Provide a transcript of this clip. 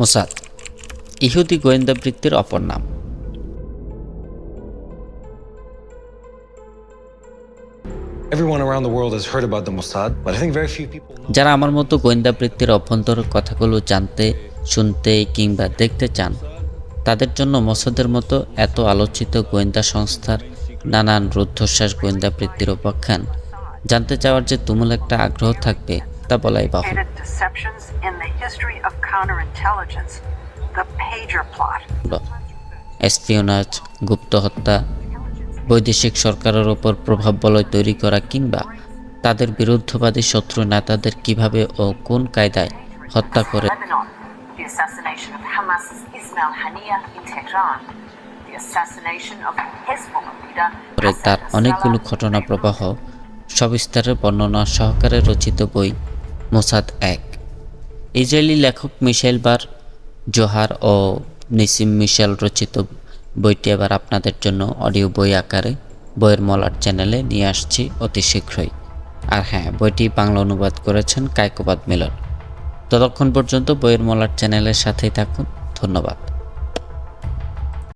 Mossad ইহুদি গোয়েন্দা বৃত্তির অপর নাম. যারা আমার মতো গোয়েন্দা বৃত্তির অভ্যন্তর কথাগুলো জানতে শুনতে কিংবা দেখতে চান তাদের জন্য মসদের মতো এত আলোচিত গোয়েন্দা সংস্থার নানান রুদ্ধশ্বাস গোয়েন্দা বৃত্তির উপাখ্যান জানতে চাওয়ার যে তুমুল একটা আগ্রহ থাকবে হত্যা বলাই বাহনাজ গুপ্ত হত্যা বৈদেশিক সরকারের ওপর প্রভাব বলয় তৈরি করা কিংবা তাদের বিরুদ্ধবাদী শত্রু নেতাদের কীভাবে ও কোন কায়দায় হত্যা করে তার অনেকগুলো ঘটনা প্রবাহ সবিস্তারের বর্ণনা সহকারে রচিত বই মোসাদ এক। ইসরায়েলি লেখক মিশেল বার, জোহার ও নিসিম মিশেল রচিত বইটি আবার আপনাদের জন্য অডিও বই আকারে বইয়ের মলার চ্যানেলে নিয়ে আসছি অতি শীঘ্রই। আর হ্যাঁ বইটি বাংলা অনুবাদ করেছেন কায়কোবাদ মিলন। ততক্ষণ পর্যন্ত বইয়ের মলার চ্যানেলের সাথেই থাকুন। ধন্যবাদ।